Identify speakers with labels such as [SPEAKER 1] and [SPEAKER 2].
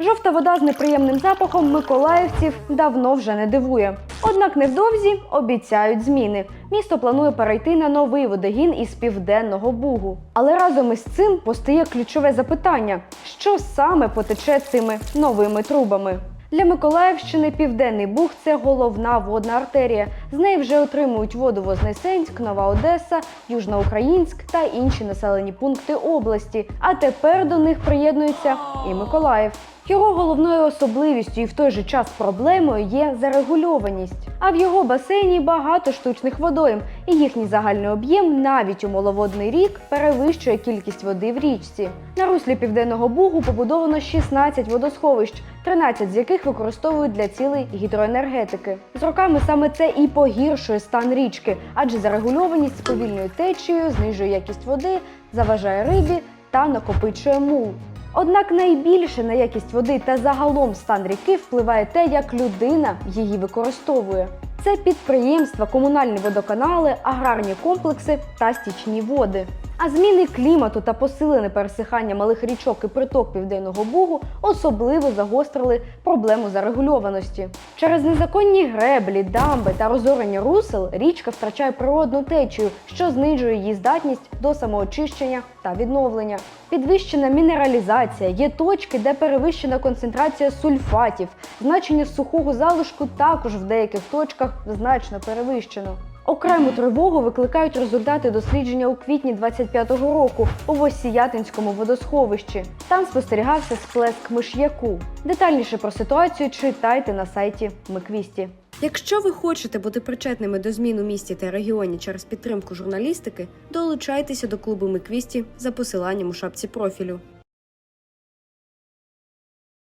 [SPEAKER 1] Жовта вода з неприємним запахом миколаївців давно вже не дивує. Однак невдовзі обіцяють зміни. Місто планує перейти на новий водогін із південного бугу. Але разом із цим постає ключове запитання: що саме потече цими новими трубами? Для Миколаївщини Південний Буг це головна водна артерія. З неї вже отримують воду Вознесенськ, Нова Одеса, Южноукраїнськ та інші населені пункти області. А тепер до них приєднується і Миколаїв. Його головною особливістю і в той же час проблемою є зарегульованість. А в його басейні багато штучних водойм, і їхній загальний об'єм навіть у маловодний рік перевищує кількість води в річці. На руслі південного бугу побудовано 16 водосховищ, 13 з яких використовують для цілей гідроенергетики. З роками саме це і погіршує стан річки, адже зарегульованість сповільнює течію, знижує якість води, заважає рибі та накопичує мул. Однак найбільше на якість води та загалом стан ріки впливає те, як людина її використовує. Це підприємства, комунальні водоканали, аграрні комплекси та стічні води. А зміни клімату та посилене пересихання малих річок і приток південного бугу особливо загострили проблему зарегульованості. Через незаконні греблі, дамби та розорення русел річка втрачає природну течію, що знижує її здатність до самоочищення та відновлення. Підвищена мінералізація є точки, де перевищена концентрація сульфатів. Значення сухого залишку також в деяких точках значно перевищено. Окрему тривогу викликають результати дослідження у квітні 25-го року у Воссіятинському водосховищі. Там спостерігався сплеск миш'яку. Детальніше про ситуацію читайте на сайті Миквісті.
[SPEAKER 2] Якщо ви хочете бути причетними до змін у місті та регіоні через підтримку журналістики, долучайтеся до клубу Миквісті за посиланням у шапці профілю.